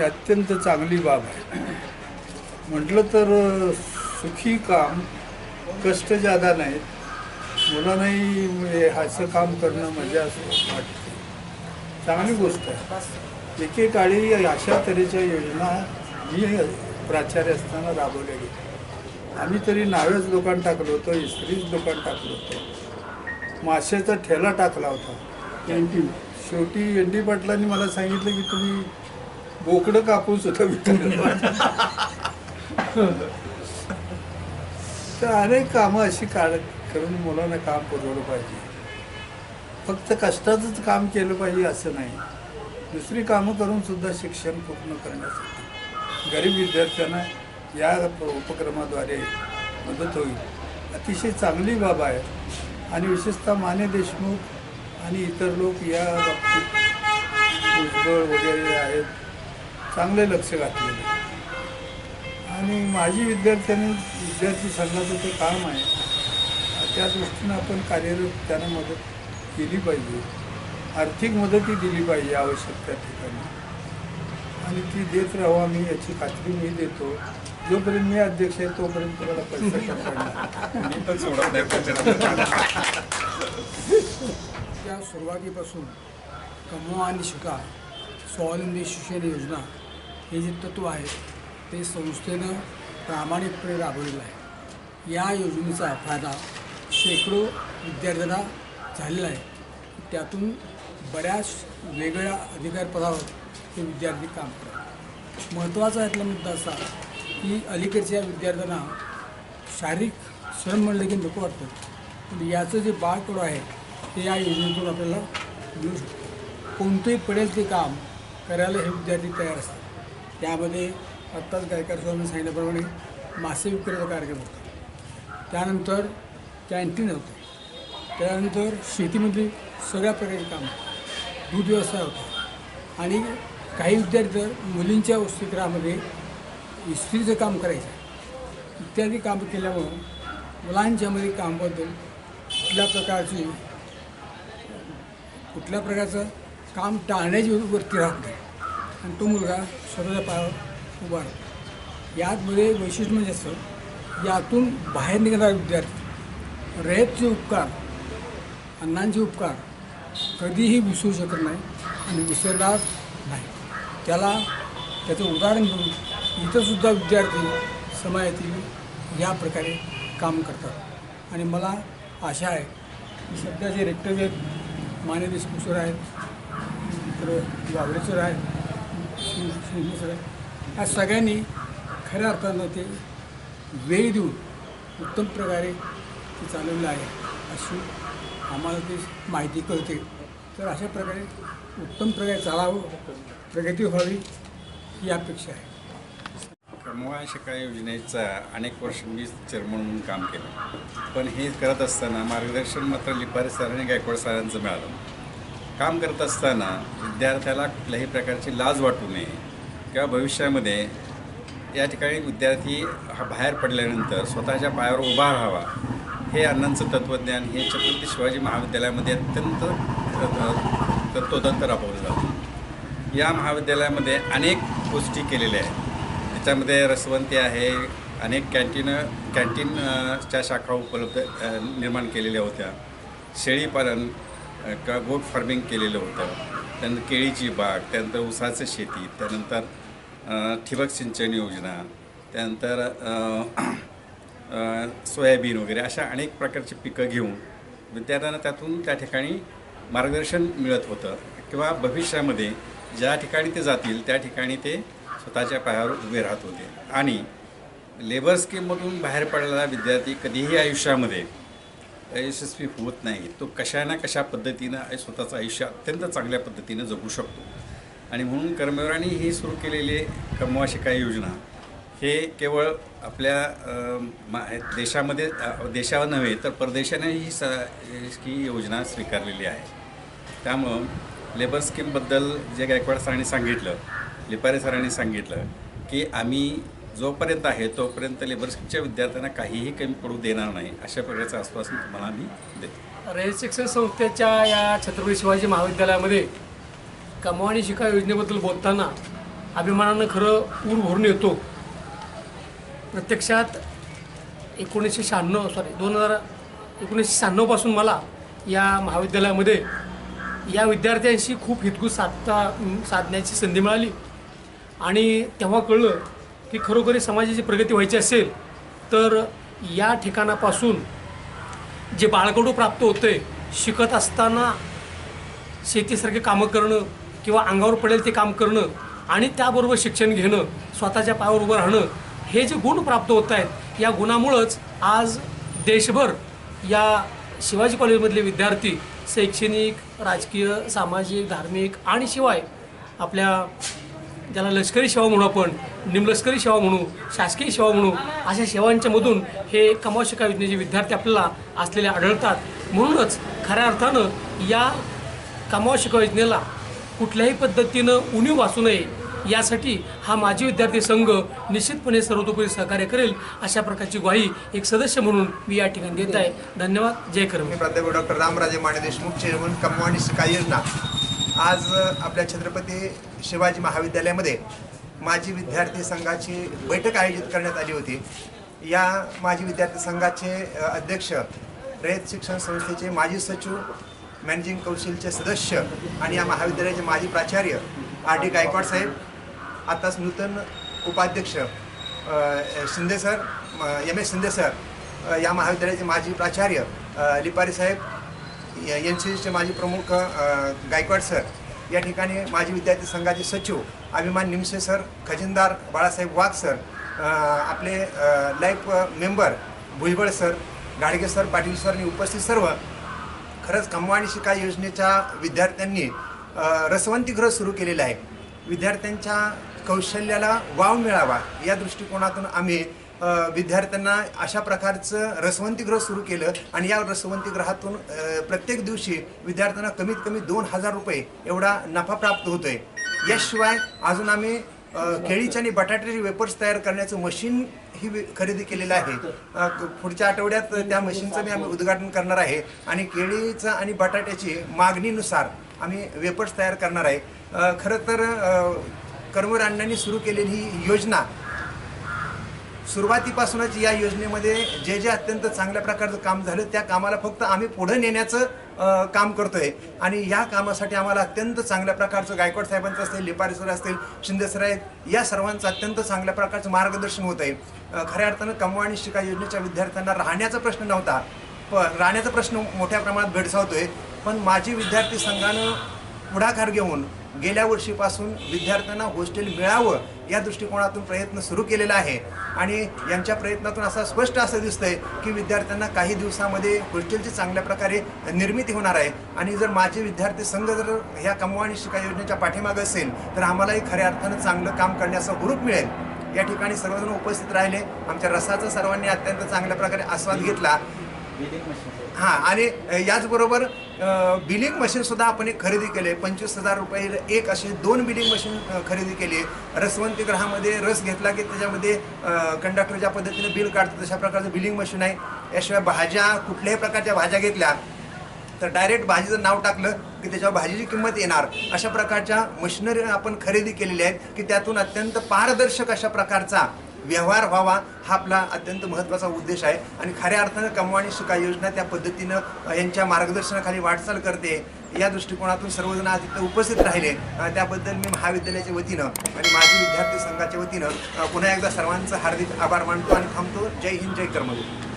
ही अत्यंत चांगली बाब आहे. म्हटलं तर सुखी काम कष्ट जादा नाहीत मुलांनाही म्हणजे असं काम करणं मजा असं वाटते. चांगली गोष्ट आहे. एकेकाळी अशा तऱ्हेच्या योजना मी प्राचार्य असताना राबवल्या गेल्या आम्ही तरी नावेच दुकान टाकलं होतं इस्त्रीच दुकान टाकलं होतं. माशाचा ठेला टाकला होता. कॅन्टीन शेवटी एन डी पाटलांनी मला सांगितलं की तुम्ही बोकडं कापून सुद्धा विकत तर अनेक कामं अशी काढ करून मुलांना काम पुरवलं पाहिजे. फक्त कष्टाचंच काम केलं पाहिजे असं नाही. दुसरी कामं करून सुद्धा शिक्षण पूर्ण करण्यासाठी. गरीब विद्यार्थ्यांना या उपक्रमाद्वारे मदत होईल. अतिशय चांगली बाब आहे. आणि विशेषतः माने देशमुख आणि इतर लोक या बाबतीत भुजबळ वगैरे आहेत. चांगले लक्ष घातलेले. आणि माझी विद्यार्थ्यांनी विद्यार्थी संघाचं ते काम आहे त्या दृष्टीनं आपण कार्यरत त्यांना मदत केली पाहिजे. आर्थिक मदतही दिली पाहिजे आवश्यक त्या ठिकाणी. आणि ती देत राहू आम्ही याची खात्री मी देतो. जोपर्यंत मी अध्यक्ष आहे तोपर्यंत तुम्हाला पैसा मी. त्या सुरुवातीपासून कमवा आणि शिका. स्वावलंबी शिक्षण योजना हे जे तत्व आहे ते संस्थेनं प्रामाणिकपणे राबवलेलं आहे. या योजनेचा फायदा शेकडो विद्यार्थ्यांना झालेला आहे. त्यातून बऱ्याच वेगळ्या अधिकारपदावर ते हे विद्यार्थी काम करतात. महत्त्वाचा यातला मुद्दा असा की अलीकडच्या विद्यार्थ्यांना शारीरिक श्रम म्हणलं की नको वाटतं. पण याचं जे बाळकडं आहे ते या योजनेतून आपल्याला मिळू शकतं. कोणतंही पडेल ते काम करायला हे विद्यार्थी तयार असतात. त्यामध्ये आत्ताच गायकर स्वामी सांगितल्याप्रमाणे मासे विक्रीचा कार्यक्रम होता. त्यानंतर कॅन्टीन होतं. त्यानंतर शेतीमध्ये सगळ्या प्रकारचे काम दूध व्यवसाय होता. आणि काही विद्यार्थी तर मुलींच्या वसतिगृहामध्ये इस्त्रीचं काम करायचं. इत्यादी कामं केल्यामुळं मुलांच्यामध्ये कामाबद्दल कुठल्या प्रकारची कुठल्या प्रकारचं काम टाळण्याची वृत्ती राहत नाही. आणि तो मुलगा स्वतःच्या पायावर उभा राहतो यातमध्ये वैशिष्ट्य म्हणजे असं यातून बाहेर निघणारा विद्यार्थी रयतचे उपकार अण्णांचे उपकार कधीही विसरू शकत नाही आणि विसरणार नाही. त्याला त्याचं उदाहरण घेऊन इथंसुद्धा विद्यार्थी समाजातील या प्रकारे काम करतात. आणि मला आशा आहे की सध्या जे रेक्टर आहेत माने देशमुख सर आहेत तर गावडे सर आहेत शिव या सगळ्यांनी खऱ्या अर्थानं ते वेळ देऊन उत्तम प्रकारे ते चालवलं आहे. अशी आम्हाला ती माहिती कळते. तर अशा प्रकारे उत्तम प्रकारे चालावं प्रगती व्हावी ही अपेक्षा आहे. कमवा शिका योजनेचा अनेक वर्ष मी चेअरमन म्हणून काम केलं. पण हे करत असताना मार्गदर्शन मात्र लिपारे सरांनी गायकवाड सरांचं मिळालं. काम करत असताना विद्यार्थ्याला कुठल्याही प्रकारची लाज वाटू नये. किंवा भविष्यामध्ये या ठिकाणी विद्यार्थी हा बाहेर पडल्यानंतर स्वतःच्या पायावर उभा राहावा. हे अण्णांचं तत्त्वज्ञान हे छत्रपती शिवाजी महाविद्यालयामध्ये अत्यंत तत्त्वतंत राबवलं जातं. या महाविद्यालयामध्ये अनेक गोष्टी केलेल्या आहेत. त्याच्यामध्ये रसवंती आहे अनेक कॅन्टीन कॅन्टीनच्या शाखा उपलब्ध निर्माण केलेल्या होत्या. शेळीपालन का गोट फार्मिंग केलेलं होतं. त्यानंतर केळीची बाग त्यानंतर ऊसाचं शेती त्यानंतर ठिबक सिंचन योजना त्यानंतर सोयाबीन वगैरे अशा अनेक प्रकारची पिकं घेऊन विद्यार्थ्यांना त्यातून त्या ठिकाणी मार्गदर्शन मिळत होतं. किंवा भविष्यामध्ये ज्या ठिकाणी ते जातील त्या ठिकाणी ते स्वतःच्या पायावर उभे राहत होते. आणि लेबर स्कीममधून बाहेर पडलेला विद्यार्थी कधीही आयुष्यामध्ये यशस्वी होत नाही. तो कशा ना कशा पद्धतीनं स्वतःचं आयुष्य अत्यंत चांगल्या पद्धतीनं जगू शकतो. आणि म्हणून कर्मवीरांनी ही सुरू केलेली कमवा काही योजना हे केवळ आपल्या मा देशामध्ये देशावर नव्हे तर परदेशाने ही स ही योजना स्वीकारलेली आहे. त्यामुळं लेबर स्कीमबद्दल जे गायकवाड सरांनी सांगितलं लिपारे सरांनी सांगितलं की आम्ही जोपर्यंत आहे तोपर्यंत लेबर विद्यार्थ्यांना काहीही कमी पडू देणार नाही अशा प्रकारचं आश्वासन तुम्हाला आम्ही देतो. रयत शिक्षण संस्थेच्या या छत्रपती शिवाजी महाविद्यालयामध्ये कमावणी शिका योजनेबद्दल बोलताना अभिमानानं खरं ऊर भरून येतो. प्रत्यक्षात एकोणीसशे शहाण्णव सॉरी दोन हजार एकोणीसशे शहाण्णवपासून मला या महाविद्यालयामध्ये या विद्यार्थ्यांशी खूप हितगुज साधता साधण्याची संधी मिळाली. आणि तेव्हा कळलं की खरोखरी समाजाची प्रगती व्हायची असेल तर या ठिकाणापासून जे बाळकडू प्राप्त होते शिकत असताना शेतीसारखे कामं करणं किंवा अंगावर पडेल ते काम करणं आणि त्याबरोबर शिक्षण घेणं स्वतःच्या पायावर उभं राहणं हे जे गुण प्राप्त होत आहेत या गुणामुळंच आज देशभर या शिवाजी कॉलेजमधले विद्यार्थी शैक्षणिक राजकीय सामाजिक धार्मिक आणि शिवाय आपल्या ज्याला लष्करी सेवा म्हणू आपण निमलष्करी सेवा म्हणू शासकीय सेवा म्हणू अशा सेवांच्या मधून हे कमाव शिका योजनेचे विद्यार्थी आपल्याला असलेले आढळतात. म्हणूनच खऱ्या अर्थानं या कमाव शिका योजनेला कुठल्याही पद्धतीनं उणीव वाचू नये यासाठी हा माजी विद्यार्थी संघ निश्चितपणे सर्वतोपरी सहकार्य करेल अशा प्रकारची ग्वाही एक सदस्य म्हणून मी या ठिकाणी देत आहे. धन्यवाद. जय करम मी प्राध्यापक डॉक्टर रामराजे माने देशमुख चेअरमन कमवाणी शिकाई योजना. आज आपल्या छत्रपती शिवाजी महाविद्यालयामध्ये माजी विद्यार्थी संघाची बैठक आयोजित करण्यात आली होती. या माजी विद्यार्थी संघाचे अध्यक्ष रयत शिक्षण संस्थेचे माजी सचिव मॅनेजिंग कौन्सिलचे सदस्य आणि या महाविद्यालयाचे माजी प्राचार्य आर डी गायकवाड साहेब आताच नूतन उपाध्यक्ष Shinde sir M S Shinde sir या महाविद्यालयाचे माजी प्राचार्य लिपारी साहेब एन सी सीचे माजी प्रमुख गायकवाड सर या ठिकाणी माजी विद्यार्थी संघाचे सचिव अभिमान निमसे सर खजिनदार बाळासाहेब वाघ सर आपले life member Bhujbal sir Gadge sir Patil sir आणि उपस्थित सर्व. खरंच कमवा आणि शिका योजनेच्या विद्यार्थ्यांनी रसवंतीगृह सुरू केलेलं आहे विद्यार्थ्यांच्या कौशल्याला वाव मिळावा या दृष्टिकोनातून आम्ही विद्यार्थ्यांना अशा प्रकारचं रसवंतीगृह सुरू केलं आणि या रसवंतीगृहातून प्रत्येक दिवशी विद्यार्थ्यांना कमीत कमी दोन हजार रुपये एवढा नफा प्राप्त होतोय. याशिवाय अजून आम्ही केळीचे आणि बटाट्याचे वेपर्स तयार करण्याचं मशीन ही खरेदी केलेलं आहे. पुढच्या आठवड्यात त्या मशीनचं मी आम्ही उद्घाटन करणार आहे आणि केळीचं आणि बटाट्याची मागणीनुसार आम्ही वेपर्स तयार करणार आहे. खरं तर अ, सुरू केलेली ही योजना सुरुवातीपासूनच या योजनेमध्ये जे जे अत्यंत चांगल्या प्रकारचं काम झालं त्या कामाला फक्त आम्ही पुढे नेण्याचं काम करतोय. आणि या कामासाठी आम्हाला अत्यंत चांगल्या प्रकारचं गायकवाड साहेबांचं असतील लिपारी सर असतील शिंदे सर आहेत या सर्वांचं अत्यंत चांगल्या प्रकारचं मार्गदर्शन होत आहे. खऱ्या अर्थानं कमवा आणि शिका योजनेच्या विद्यार्थ्यांना राहण्याचा प्रश्न नव्हता. पण राहण्याचा प्रश्न मोठ्या प्रमाणात भेडसावतोय. पण माझी विद्यार्थी संघानं पुढाकार घेऊन गेल्या वर्षीपासून विद्यार्थ्यांना हॉस्टेल मिळावं या दृष्टिकोनातून प्रयत्न सुरू केलेला आहे. आणि यांच्या प्रयत्नातून असा स्पष्ट असं दिसतंय की विद्यार्थ्यांना काही दिवसामध्ये हॉस्टेलची चांगल्या प्रकारे निर्मिती होणार आहे. आणि जर माझे विद्यार्थी संघ जर ह्या कमवा आणि शिका योजनेच्या पाठीमागं असेल तर आम्हालाही खऱ्या अर्थानं चांगलं काम करण्याचा ग्रुप मिळेल. या ठिकाणी सर्वजण उपस्थित राहिले. आमच्या रसाचा सर्वांनी अत्यंत चांगल्या प्रकारे आस्वाद घेतला. हां आणि याचबरोबर बिलिंग मशीनसुद्धा आपण एक खरेदी केले. पंचवीस हजार रुपये एक असे दोन बिलिंग मशीन खरेदी केली. रसवंती ग्रहामध्ये रस घेतला की त्याच्यामध्ये कंडक्टर ज्या पद्धतीने बिल काढतो तशा प्रकारचं बिलिंग मशीन आहे. याशिवाय भाज्या कुठल्याही प्रकारच्या भाज्या घेतल्या तर डायरेक्ट भाजीचं नाव टाकलं की त्याच्यावर भाजीची किंमत येणार. अशा प्रकारच्या मशिनरी आपण खरेदी केलेल्या आहेत की त्यातून अत्यंत पारदर्शक अशा प्रकारचा व्यवहार व्हावा हा आपला अत्यंत महत्त्वाचा उद्देश आहे. आणि खऱ्या अर्थानं कमवाणी सुका योजना त्या पद्धतीनं यांच्या मार्गदर्शनाखाली वाटचाल करते. या दृष्टिकोनातून सर्वजण आज इथं उपस्थित राहिले. त्याबद्दल मी महाविद्यालयाच्या वतीनं आणि माझी विद्यार्थी संघाच्या वतीनं पुन्हा एकदा सर्वांचं हार्दिक आभार मानतो आणि थांबतो. जय हिंद जय कर्मवीर.